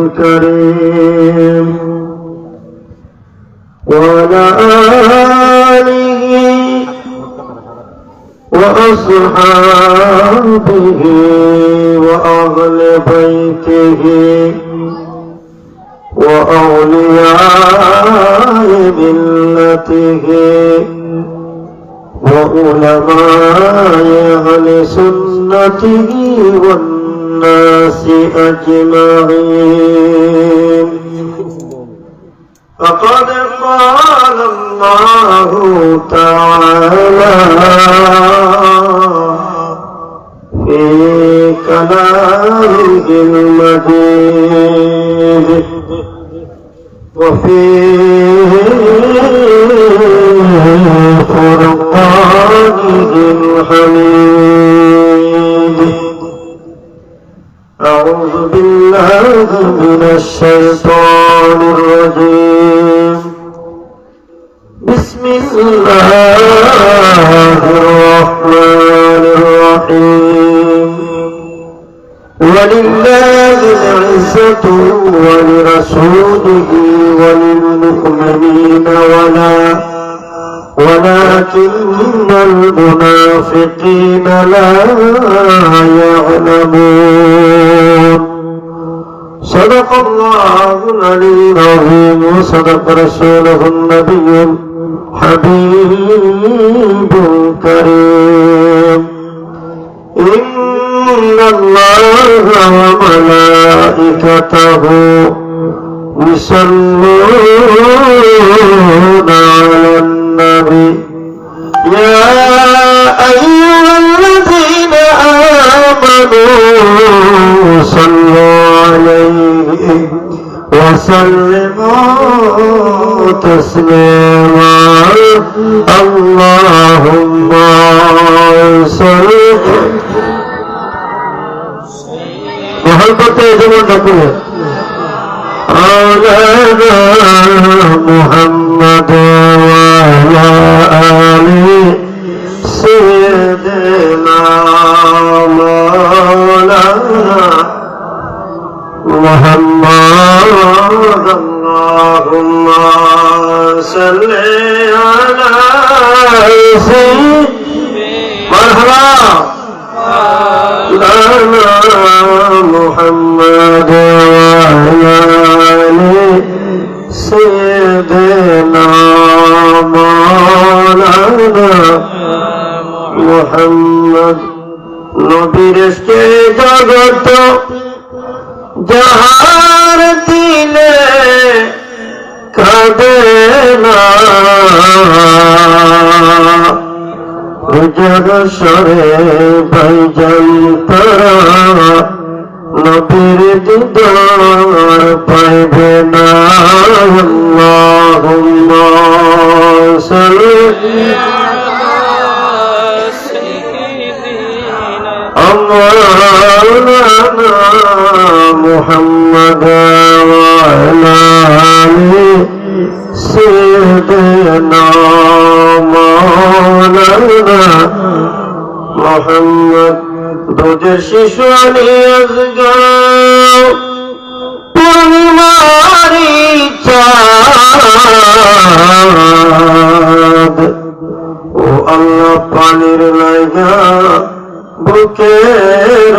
الكريم وعلى آله وأصحابه وأهل بيته وأولياء ملته وعلماء أهل سنته والناس أجمعين فقد قال الله تعالى في كلامه المجيد وفي فرقانه الشيطان الرجيم. بسم الله الرحمن الرحيم. ولله العزة ولرسوله وللمؤمنين ولا ولكن المنافقين الله العلي العظيم وصدق رسوله النبي الحبيب الكريم إن الله وملائكته يصلون على النبي وسلموا تسليما اللهم صل محبت জীবন ডাকুন مولانا محمد উজর সরে ভাইজান তারা নবীর দিদার পাইবে না আল্লাহুম্মা সাল্লি مولانا محمد وعلى آل শিশু পূর্ণিমারি চাঁদ ও আল্লাহ পানির লাইগা বুকের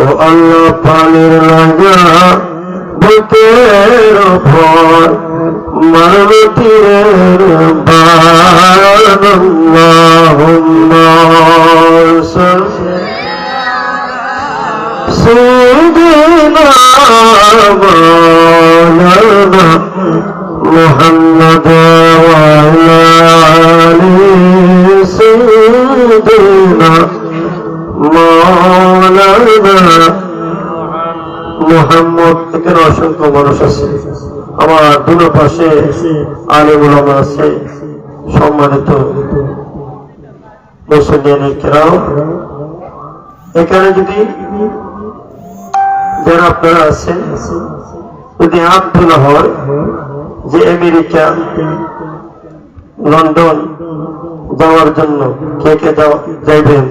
ও আল্লাহ পানির লাগা বুকের উপর। মানব তীরের বাল্লাহুম্মা سيدنا مولانا محمد وعلى آل سيدنا مولانا মোহাম্মদ এখানে অসংখ্য মানুষ আছে আমার দুটো পাশে আলিমুলামা আছে, সম্মানিত এখানে যদি যারা আপনারা আছেন, যদি হাত হয় যে আমেরিকা, লন্ডন যাওয়ার জন্য কে কে যাইবেন?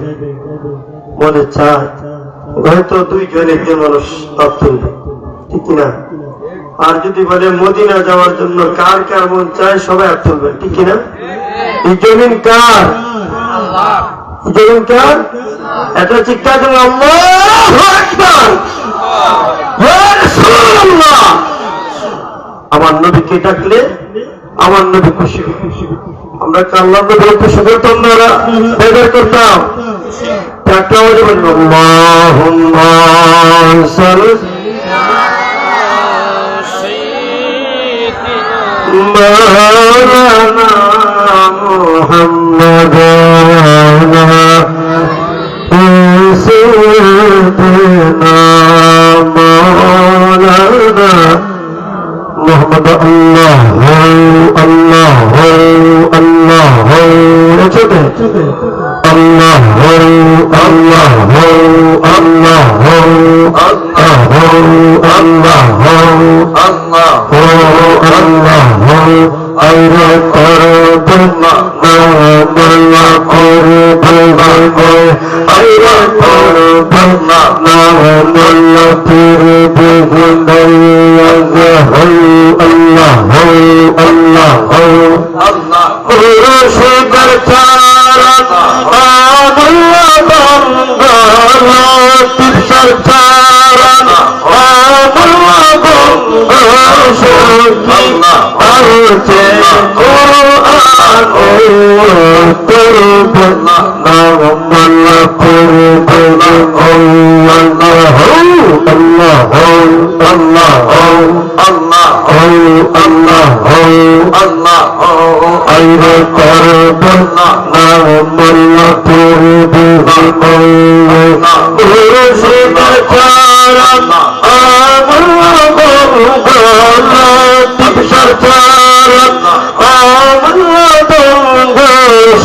মনে চায়। হয়তো দুইজন একজন মানুষ হাত ঠিক কিনা? আর যদি বলে মদিনা যাওয়ার জন্য কার কার মন চায় সবাই হাত তুলবে ঠিক কিনা? এই জমিন কার? জমিন কার? এটা চিৎকার দেবো আমার নবীকে ডাকলে? আমার নবী খুশি। আমরা কাল্লাম নবীর খুশি করতাম না বেদার করতাম। একটা আমাদের مولانا محمد سيدنا করব আমল্লা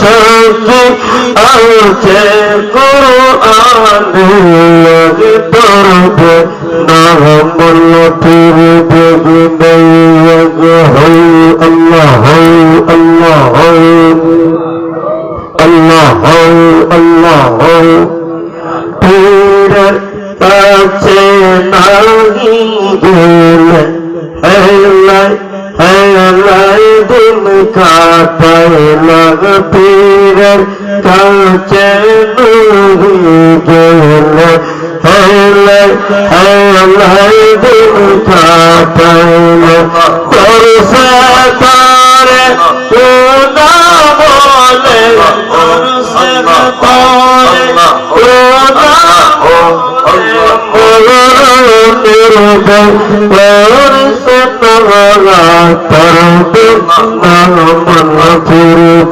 সখী আলচে কোরআন তরব নামল পূর্ব আল্লাহ আল্লাহ আল্লাহ আল্লাহ পীরের কাছে নাহি গেলে হেলাই লাগ পীরের কাছে নাহি গেলে হেলাই হেলাই দিন কাটাই করছে তারে কোনা বলে করছে তারে কোনা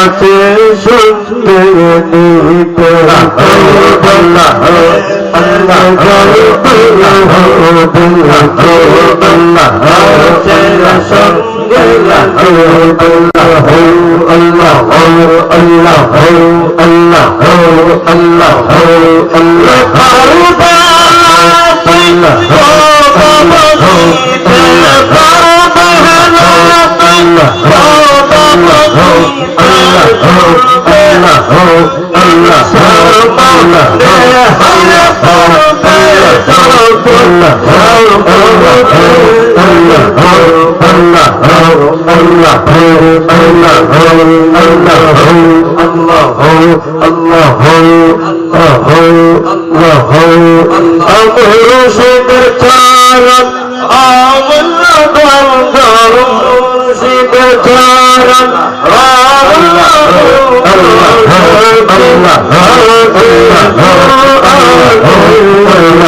আছে সুন্দর নিতে আল্লাহ আল্লাহ মুর্শিদের Allah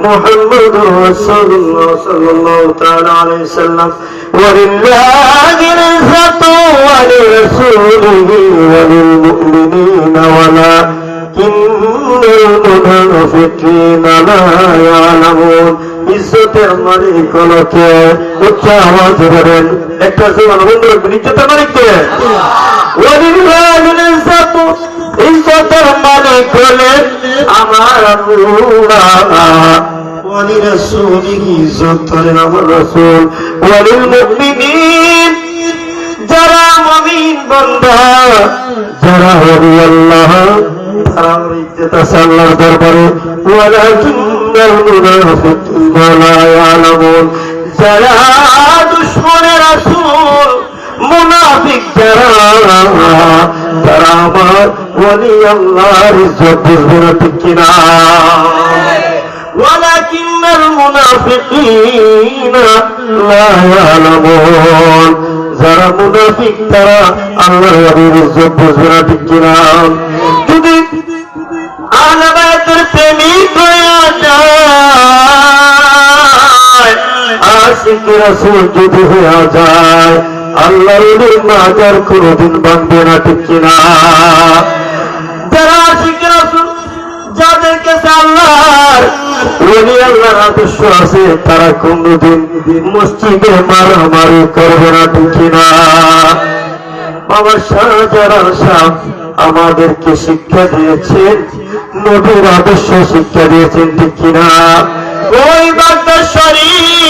محمد رسول الله صلى الله تعالى عليه وسلم ولله العزة ولرسوله وللمؤمنين ولكن المنافقين لا يعلمون ইজ্জতের মালিক হলো কে উচ্চ আওয়াজ করেন একটা জীবন বন্ধু রাখবেন ইজ্জতের মালিক কে ওয়ালিল্লাহিল ইজ্জাতু ইজ্জতের মালিক হলেন আমার আল্লাহ ولرسوله ইজ্জতের আমার রাসূল وللمؤمنين যারা মুমিন বান্দা যারা হরি আল্লাহ তারা আমার ইজ্জত আছে আল্লাহর দরবারে ওয়ালাকিন্নাল মুনাফিকিনা লা ইয়ালামুন যারা দুশমনের রাসূল মুনাফিক যারা তারা আমার ওলি আল্লাহর ইজ্জত বুঝবে না ঠিক কিনা ولكن المنافقين لا يعلمون যারা মুনাফিক তারা আল্লাহর নবীর ইজ্জত বুঝবে না ঠিক কিনা যদি আলাবাতের প্রেমিক হয়ে যায় আশিক রাসূল যদি হয়ে যায় আল্লাহর মাজার কোনদিন বাঁধবে না ঠিক কিনা যারা আশিক রাসূল যাদের কাছে আল্লাহর আছে, তারা কোনদিন মসজিদে মারামারি করবে না না বাবা আমাদেরকে শিক্ষা দিয়েছেন, নবীর আদর্শ শিক্ষা দিয়েছেন, ঠিক কিনা? ওই বাদ্য শরীফ